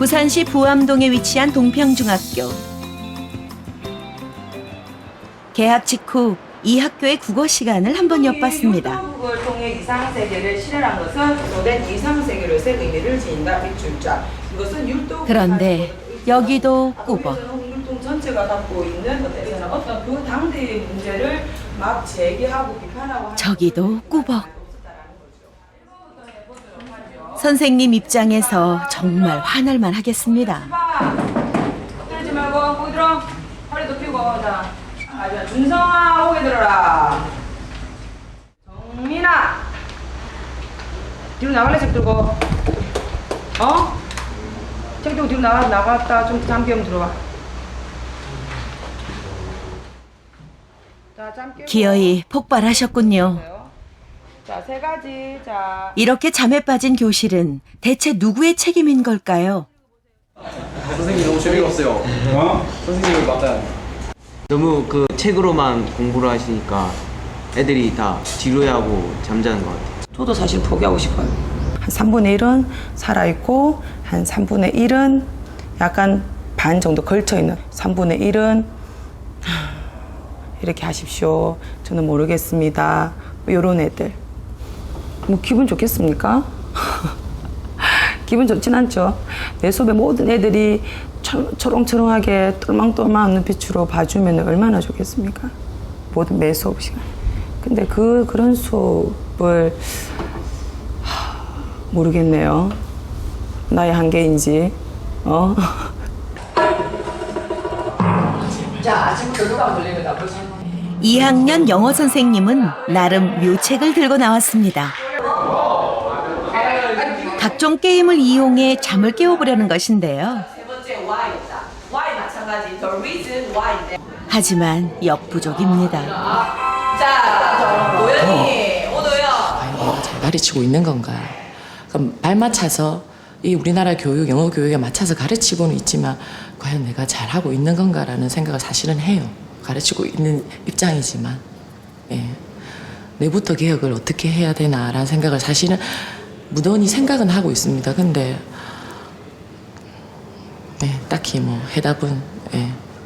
부산시 부암동에 위치한 동평중학교. 개학 직후 이 학교의 국어 시간을 한번 엿봤습니다. 국어를 통해 이상세계를 실현한 것은 구조된 이상 세계로서 의미를 지닌다. 밑줄자. 이것은 율도 그런데 여기도 꾸벅. 율동 전체가 갖고 있는 어떤 어떤 그 당대의 문제를 막 제기하고 비판하고 저기도 꾸벅. 선생님 입장에서 정말 화날 만 하겠습니다. 봐. 때리지 말고 거기 들어. 허리도 펴고 자. 아, 자, 준성아 오게 들어라. 정민아. 뒤로 나갈래 책 들고. 어? 책 들고 뒤로 나가 나갔다 좀좀 들어와. 자, 잠 기. 기어이 폭발하셨군요. 자, 세 가지. 자. 이렇게 잠에 빠진 교실은 대체 누구의 책임인 걸까요? 선생님 너무 재미가 없어요. 어? 선생님을 맞아요. 너무 그 책으로만 공부를 하시니까 애들이 다 지루해하고 잠자는 것 같아요. 저도 사실 포기하고 싶어요. 한 3분의 1은 살아있고 한 3분의 1은 약간 반 정도 걸쳐있는 3분의 1은 이렇게 하십시오. 저는 모르겠습니다. 이런 애들. 뭐 기분 좋겠습니까? 기분 좋진 않죠. 내 수업에 모든 애들이 초- 초롱초롱하게 똘망똘망한 눈빛으로 봐주면 얼마나 좋겠습니까? 모든 매 수업 시간. 근데 그 그런 수업을 모르겠네요. 나의 한계인지. 어? 2학년 영어 선생님은 나름 묘책을 들고 나왔습니다. 각종 게임을 이용해 잠을 깨워보려는 것인데요. 세 번째 Y입니다. Y 마찬가지. The reason Y인데. 하지만 역부족입니다. 자, 오도연. 과연 내가 잘 가르치고 있는 건가? 그럼 발 맞춰서 이 우리나라 교육, 영어 교육에 맞춰서 가르치고는 있지만 과연 내가 잘하고 있는 건가라는 생각을 사실은 해요. 가르치고 있는 입장이지만 예. 내부터 개혁을 어떻게 해야 되나라는 생각을 사실은 무던히 생각은 하고 있습니다. 근데 네, 딱히 뭐 해답은 예,